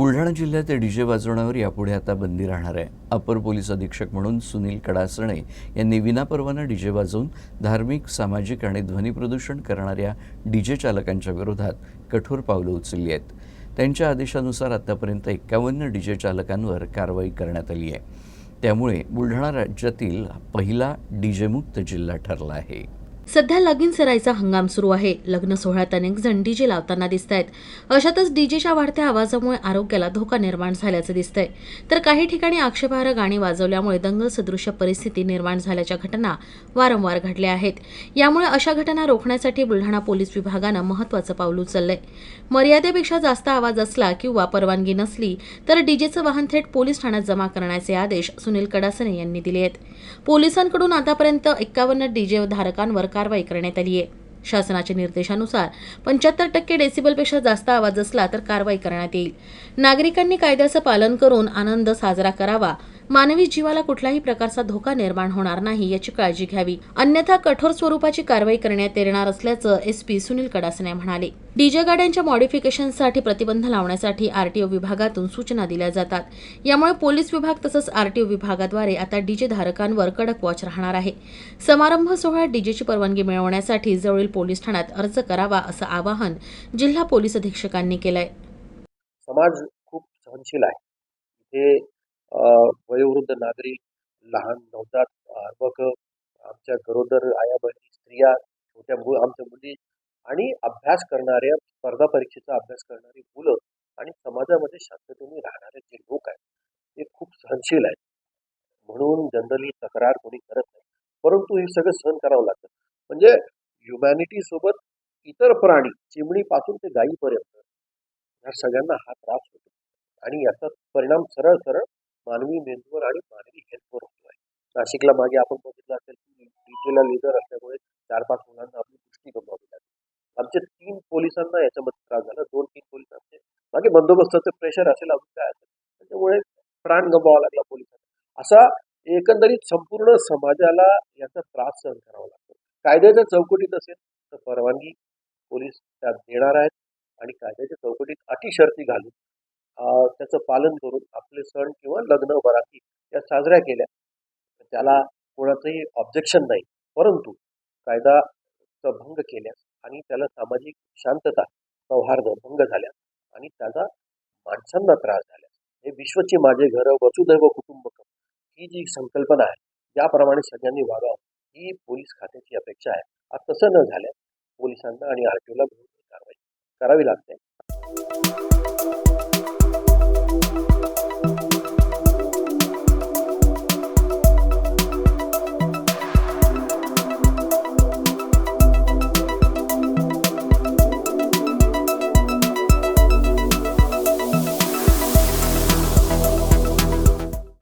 बुलढाणा जिल्ह्यात डीजे वाजवण्यावर यापुढे आता बंदी राहणार आहे. अपर पोलीस अधीक्षक म्हणून सुनील कडासणे यांनी विनापरवाना डीजे वाजवून धार्मिक सामाजिक आणि ध्वनी प्रदूषण करणाऱ्या डीजे चालकांच्या विरोधात कठोर पावलं उचलली आहेत. त्यांच्या आदेशानुसार आतापर्यंत एक्कावन्न डीजे चालकांवर कारवाई करण्यात आली आहे. त्यामुळे बुलढाणा राज्यातील पहिला डीजेमुक्त जिल्हा ठरला आहे. सध्या लगीन सरायचा हंगाम सुरू आहे. लग्न सोहळ्यात अनेक जण डीजे लावताना दिसत आहेत अशातच डीजेच्या वाढत्या आवाजामुळे आरोग्याला धोका निर्माण झाल्याचं दिसतंय. तर काही ठिकाणी आक्षेपार्ह गाणी वाजवल्यामुळे दंगल सदृश्य परिस्थिती निर्माण झाल्याच्या घटना वारंवार घडल्या आहेत. यामुळे अशा घटना रोखण्यासाठी बुलढाणा पोलीस विभागानं महत्त्वाचं पाऊल उचललंय. मर्यादेपेक्षा जास्त आवाज असला किंवा परवानगी नसली तर डीजेचं वाहन थेट पोलीस ठाण्यात जमा करण्याचे आदेश सुनील कडासने यांनी दिले आहेत पोलिसांकडून आतापर्यंत एक्कावन्न डीजे धारकांवर कारवाई करण्यात आली आहे. शासनाच्या निर्देशानुसार पंच्याहत्तर टक्के डेसिबलपेक्षा जास्त आवाज असला तर कारवाई करण्यात येईल. नागरिकांनी कायद्याचं पालन करून आनंद साजरा करावा मानवी जीवाला कुठलाही प्रकारचा धोका निर्माण होणार नाही याची काळजी घ्यावी. अन्यथा कठोर स्वरूपाची कारवाई करण्यात येणार असल्याचं एसपी सुनील कडासने म्हणाले. डीजे गाड्यांच्या मॉडिफिकेशनसाठी प्रतिबंध लावण्यासाठी आरटीओ विभागातून सूचना दिल्या जातात. यामुळे पोलीस विभाग तसंच आरटीओ विभागाद्वारे आता डीजे धारकांवर कडक वॉच राहणार आहे. समारंभ सोहळ्यात डीजेची परवानगी मिळवण्यासाठी जवळील पोलीस ठाण्यात अर्ज करावा असं आवाहन जिल्हा पोलीस अधीक्षकांनी केलंय. समाज खूप सहनशील आहे. इथे वयोवृद्ध नागरिक लहान नवजात अर्भक आमच्या गरोदर आया बहिणी स्त्रिया छोट्या मु आमच्या मुली आणि अभ्यास करणाऱ्या स्पर्धा परीक्षेचा अभ्यास करणारी मुलं आणि समाजामध्ये शांततेने राहणारे जे लोक आहेत ते खूप सहनशील आहेत. म्हणून जनरली तक्रार कोणी करत नाही. परंतु हे सगळं सहन करावं लागतं. म्हणजे ह्युमॅनिटी सोबत इतर प्राणी चिमणीपासून ते गायीपर्यंत या सगळ्यांना हा त्रास होतो. आणि याचा परिणाम सरळ सरळ मानवी मेंदूवर आणि मानवी हेल्थवर होतो आहे. नाशिकला मागे आपण बघितलं असेल की डीजेला लिडर असल्यामुळे चार पाच मुलांना आपली दृष्टी गमवावी लागली. आमचे तीन पोलिसांना याच्यामध्ये त्रास झाला. दोन तीन पोलिसांचे मागे बंदोबस्ताचं प्रेशर असेल अजून काय असेल. त्याच्यामुळे प्राण गमवावा लागला पोलिसांना. असा एकंदरीत संपूर्ण समाजाला याचा त्रास सहन करावा लागतो. कायद्याच्या चौकटीत असेल तर परवानगी पोलीस त्यात देणार आहेत. आणि कायद्याच्या चौकटीत अटी शर्ती घालून त्याचं पालन करून आपले सण किंवा लग्न बराती या साजऱ्या केल्या. त्याला कोणाचंही ऑब्जेक्शन नाही. परंतु कायदाचा भंग केल्यास आणि त्याला सामाजिक शांतता सौहार्द भंग झाल्यास आणि त्याचा माणसांना त्रास झाल्यास हे विश्वचे माझे घर वसुदैव कुटुंबकम ही जी संकल्पना आहे ज्याप्रमाणे सगळ्यांनी वागावं ही पोलीस खात्याची अपेक्षा आहे. आज तसं न झाल्यास पोलिसांना आणि आरटीओला कारवाई करावी लागते.